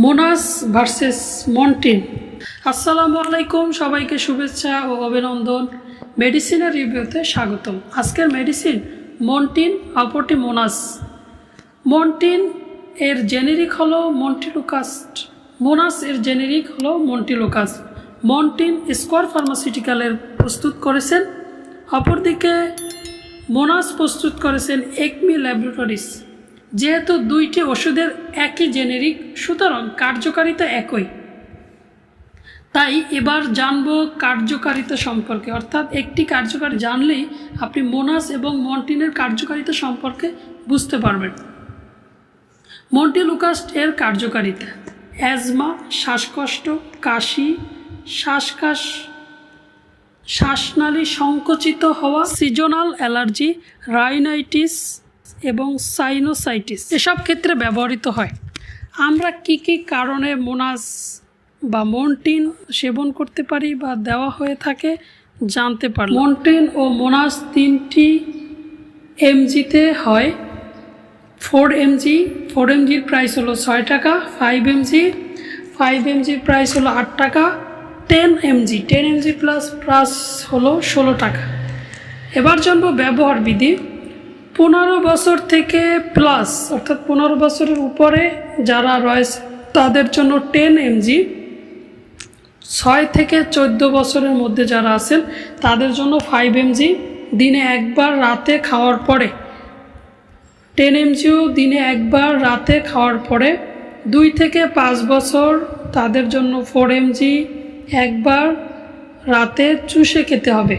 Monas versus মন্টিন আসসালামু আলাইকুম সবাইকে শুভেচ্ছা ও অভিনন্দন। মেডিসিনের রিভিউতে স্বাগতম। আজকের মেডিসিন মন্টিন অপরটি মোনাস মন্টিন এর জেনেরিক হলো মন্টিলুকাস্ট মোনাস এর জেনেরিক হলো মন্টিলুকাস মন্টিন স্কোয়ার ফার্মাসিউটিক্যালের প্রস্তুত করেছেন। অপরদিকে মোনাস প্রস্তুত করেছেন একমি ল্যাবরেটরিজ যেহেতু দুইটি ওষুধের একই জেনেরিক, সুতরাং কার্যকারিতা একই। তাই এবার জানব কার্যকারিতা সম্পর্কে। অর্থাৎ একটি কার্যকারী জানলেই আপনি মোনাস এবং মন্টিনের কার্যকারিতা সম্পর্কে বুঝতে পারবেন। মন্টিলুকাস্ট এর কার্যকারিতা। অ্যাজমা, শ্বাসকষ্ট, কাশি, শ্বাসকাশ, শ্বাসনালী সংকুচিত হওয়া, সিজনাল অ্যালার্জি, রাইনাইটিস এবং সাইনোসাইটিস এসব ক্ষেত্রে ব্যবহৃত হয়। আমরা কি কি কারণে মোনাস বা মন্টিন সেবন করতে পারি বা দেওয়া হয়ে থাকে জানতে পারি মন্টিন ও মোনাস তিনটি এমজিতে হয়। ফোর এমজি, ফোর এমজির প্রাইস হলো ছয় টাকা, ফাইভ এমজি, ফাইভ এমজির প্রাইস হলো আট টাকা, ten MG ten MG plus plus হলো ষোলো টাকা। এবার জানব ব্যবহার বিধি। পনেরো বছর থেকে প্লাস অর্থাৎ পনেরো বছরের উপরে যারা রয়েছে, তাদের জন্য টেন এমজি ছয় থেকে চোদ্দ বছরের মধ্যে যারা আছেন, তাদের জন্য ফাইভ এমজি দিনে একবার রাতে খাওয়ার পরে। টেন এমজিও দিনে একবার রাতে খাওয়ার পরে, দুই থেকে পাঁচ বছর তাদের জন্য ফোর এমজি একবার রাতে চুষে খেতে হবে।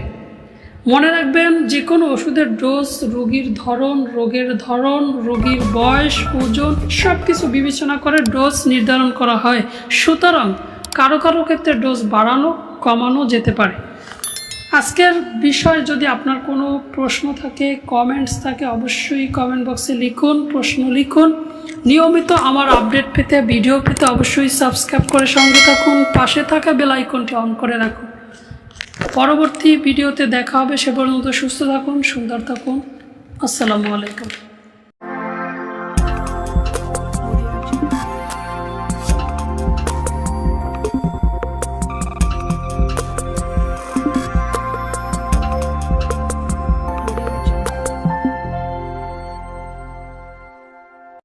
মনে রাখবেন যে কোনো ওষুধের ডোজ, রোগীর ধরন, রোগের ধরন, রোগীর বয়স, ওজন সব কিছু বিবেচনা করে ডোজ নির্ধারণ করা হয়। সুতরাং কারও কারও ক্ষেত্রে ডোজ বাড়ানো, কমানো যেতে পারে। আজকের বিষয় যদি আপনার কোনো প্রশ্ন থাকে কমেন্টস থাকে, অবশ্যই কমেন্ট বক্সে লিখুন, প্রশ্ন লিখুন। নিয়মিত আমার আপডেট পেতে ভিডিও পেতে অবশ্যই সাবস্ক্রাইব করে সঙ্গে থাকুন। পাশে থাকা বেল আইকনটি অন করে রাখুন। পরবর্তী ভিডিওতে দেখা হবে সে পর্যন্ত সুস্থ থাকুন সুন্দর থাকুন। আসসালামু আলাইকুম।